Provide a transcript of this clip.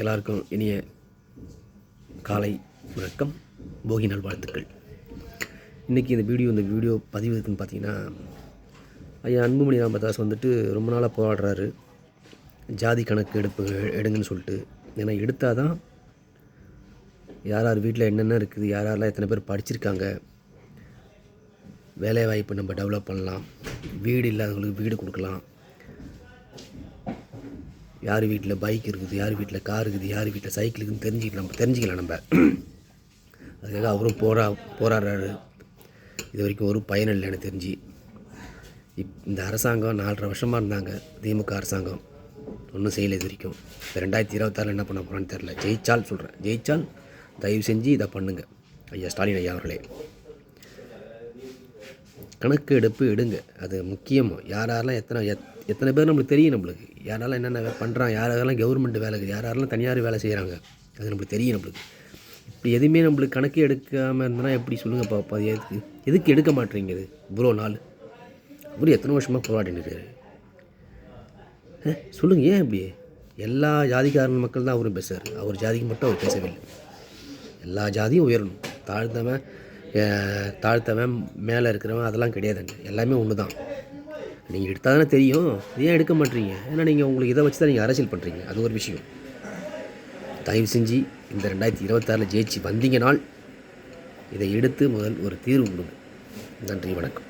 எல்லாருக்கும் இனிய காலை வணக்கம். போகி நல்வாழ்த்துக்கள் இன்றைக்கி இந்த வீடியோ இந்த வீடியோ பதிவு இருக்குதுன்னு பார்த்தீங்கன்னா ஐயா அன்புமணி ராமதாஸ் வந்துட்டு ரொம்ப நாளாக போராடுறாரு. ஜாதி கணக்கு எடுப்பு எடுங்கன்னு சொல்லிட்டு. ஏன்னா எடுத்தால் தான் யார் யார் வீட்டில் என்னென்ன இருக்குது யார் யாரெல்லாம் எத்தனை பேர் படிச்சிருக்காங்க வேலைவாய்ப்பு நம்ம டெவலப் பண்ணலாம். வீடு இல்லாதவங்களுக்கு வீடு கொடுக்கலாம். யார் வீட்டில் பைக் இருக்குது யார் வீட்டில் கார் இருக்குது யார் வீட்டில் சைக்கிள் இருக்குதுன்னு தெரிஞ்சுக்கலாம் நம்ம தெரிஞ்சுக்கலாம் நம்ம. அதுக்காக அவரும் போரா போராடுறாரு. இது வரைக்கும் ஒரு பயன் இல்லை எனக்கு தெரிஞ்சு. இப் இந்த அரசாங்கம் நாலரை வருஷமாக இருந்தாங்க திமுக அரசாங்கம். ஒன்றும் செய்யலை இது வரைக்கும். இந்த ரெண்டாயிரத்தி இருபத்தாறில் என்ன பண்ண போகிறான்னு தெரில ஜெயிச்சால் சொல்கிறேன் ஜெயிச்சால் தயவு செஞ்சு இதை பண்ணுங்கள் ஐயா ஸ்டாலின் ஐயா அவர்களே. கணக்கு எடுப்பு எடுங்க. அது முக்கியமாக யார் யாரெல்லாம் எத்தனை எத் எத்தனை பேர் நம்மளுக்கு தெரியும் நம்மளுக்கு. யாரெல்லாம் என்னென்ன பண்ணுறான் யார் யாரெல்லாம் கவர்மெண்ட் வேலை இருக்குது யார் யாரெல்லாம் தனியார் வேலை செய்கிறாங்க அது நம்மளுக்கு தெரியும் நம்மளுக்கு. இப்படி எதுவுமே நம்மளுக்கு கணக்கு எடுக்காமல் இருந்தனா எப்படி சொல்லுங்கள் பாப்பா அது எதுக்கு? எதுக்கு எடுக்க மாட்டேறீங்க இது? இவ்வளோ நாள். அவர் எத்தனை வருஷமாக போராடினு சொல்லுங்கள் ஏன் இப்படி? எல்லா ஜாதிக்காரன் மக்கள் தான் அவரும் பேசுகிறார் அவர் ஜாதிக்கு மட்டும் அவர் பேசவில்லை எல்லா ஜாதியும் உயரணும். தாழ்ந்தவன் தாழ்த்தவன் மேலே இருக்கிறவன் அதெல்லாம் கிடையாதுங்க. எல்லாமே ஒன்று தான் நீங்கள் எடுத்தால் தானே தெரியும். ஏன் எடுக்க மாட்டீங்க? ஏன்னா நீங்கள் உங்களுக்கு இதை வச்சு தான் நீங்கள் அரசியல் பண்ணுறீங்க அது ஒரு விஷயம். தயவு செஞ்சு இந்த ரெண்டாயிரத்தி இருபத்தாறில் ஜெயிச்சு வந்தீங்கனால் இதை எடுத்து முதல் ஒரு தீர்வு கொடுங்க. நன்றி வணக்கம்.